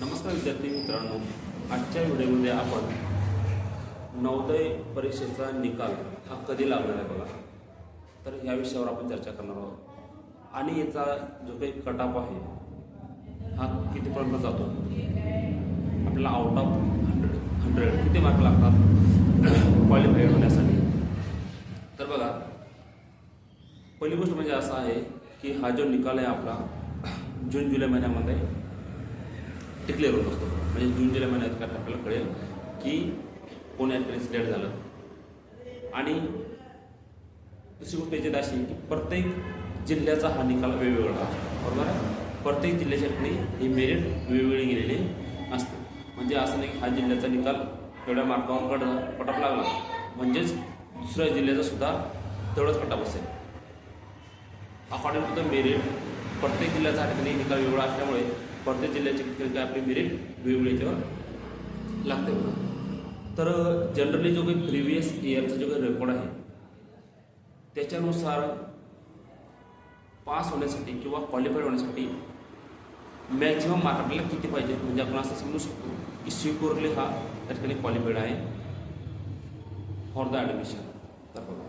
नमस्कार विद्यार्थी मित्रांनो. आजच्या व्हिडिओमध्ये आपण नवोदय परीक्षेचा निकाल हा कधी लागणार आहे बघा. तर ह्या विषयावर आपण चर्चा करणार आहोत. आणि याचा जो काही कटाप आहे हा कितीपर्यंत जातो? आपल्याला आउट ऑफ हंड्रेड हंड्रेड किती मार्क लागतात? क्वालिफाय होण्यासाठी. तर बघा पहिली गोष्ट म्हणजे असं आहे की हा जो निकाल आहे आपला जून जुलै महिन्यामध्ये डिक्लेअर होत असतो म्हणजे जून जुलै महिन्यात काय आपल्याला कळेल की कोण या झालं. आणि दुसरी गोष्ट याच्यात अशी की प्रत्येक जिल्ह्याचा हा निकाल वेगवेगळा असतो. बरोबर आहे? प्रत्येक जिल्ह्याच्या ठिकाणी हे मेरिट वेगवेगळी गेलेली असते. म्हणजे असं नाही की हा जिल्ह्याचा निकाल एवढ्या मार्कावर कट कटअप लागला. म्हणजेच दुसऱ्या जिल्ह्याचा सुद्धा तेवढंच कटअप असेल अकॉर्डिंग टू द मेरिट प्रत्येक जिल्ह्याचा हा ठिकाणी निकाल वेगळा असल्यामुळे वर्धा जिल्ह्याची काय आपली मेरिट वेगवेगळी लागते बघा. तर जनरली जो काही प्रिव्हियस इयरचा जो काही रेकॉर्ड आहे त्याच्यानुसार पास होण्यासाठी किंवा क्वालिफाईड होण्यासाठी मॅक्झिमम मार्क आपल्याला किती पाहिजे? म्हणजे आपण असं समजू शकतो की सिक्युअरली हा त्या ठिकाणी क्वालिफाईड आहे. फॉर द ॲडमिशन तर बघा.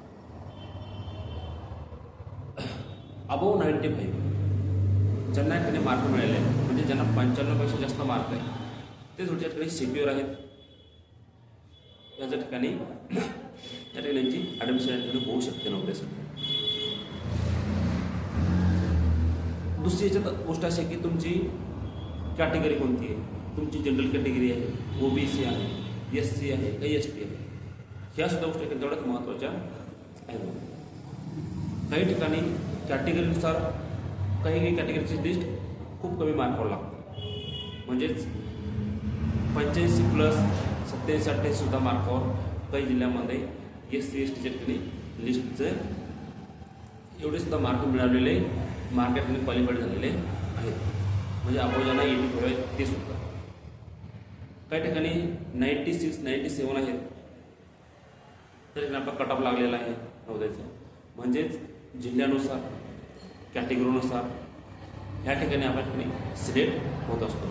अबोव नाईन्टी फाईव्ह ज्यांना या ठिकाणी मार्क मिळाले आहेत, ज्यांना पंच्याण्णवपेक्षा जास्त मार्क आहे ते थोडच्या ठिकाणी सिक्युअर आहेत. याच्या ठिकाणी त्या ठिकाणी यांची ॲडमिशन ठिकाणी होऊ शकते नव्हत्यासाठी दुसरी याच्यात गोष्ट अशी आहे की तुमची कॅटेगरी कोणती आहे? तुमची जनरल कॅटेगरी आहे ओ बी सी आहे एस सी आहे का एस टी आहे. ह्या सुद्धा गोष्टी तेवढ्याच महत्त्वाच्या आहेत. काही ठिकाणी कॅटेगरीनुसार काही काही कॅटेगरीची लिस्ट खूप कमी मार्कावर लागतं. म्हणजेच पंच्याऐंशी प्लस सत्याऐंशी अठ्ठ्याऐंशी सुद्धा मार्कावर काही जिल्ह्यामध्ये एस सी एस टीच्या ठिकाणी लिस्टचे एवढे सुद्धा मार्क मिळालेले मार्केटमध्ये क्वालिफाईड झालेले आहेत. म्हणजे आपण एटी फोर आहेत ते सुद्धा. काही ठिकाणी नाईन्टी सिक्स नाईन्टी सेवन आहेत. त्या ठिकाणी आपला कट ऑफ लागलेला आहे नवोदयचा. म्हणजेच जिल्ह्यानुसार कॅटेगरीनुसार ह्या ठिकाणी आपल्या ठिकाणी सिलेक्ट होत असतो.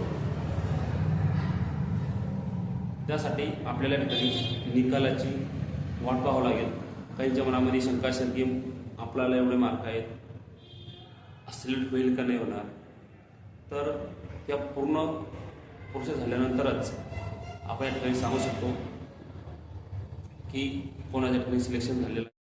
त्यासाठी आपल्याला या ठिकाणी निकालाची वाट पाहावं लागेल. काहींच्या मनामध्ये शंका असेल की आपल्याला एवढे मार्क आहेत सिलेक्ट होईल का नाही होणार? तर त्या पूर्ण प्रोसेस झाल्यानंतरच आपण या ठिकाणी सांगू शकतो की कोणाच्या ठिकाणी सिलेक्शन झालेलं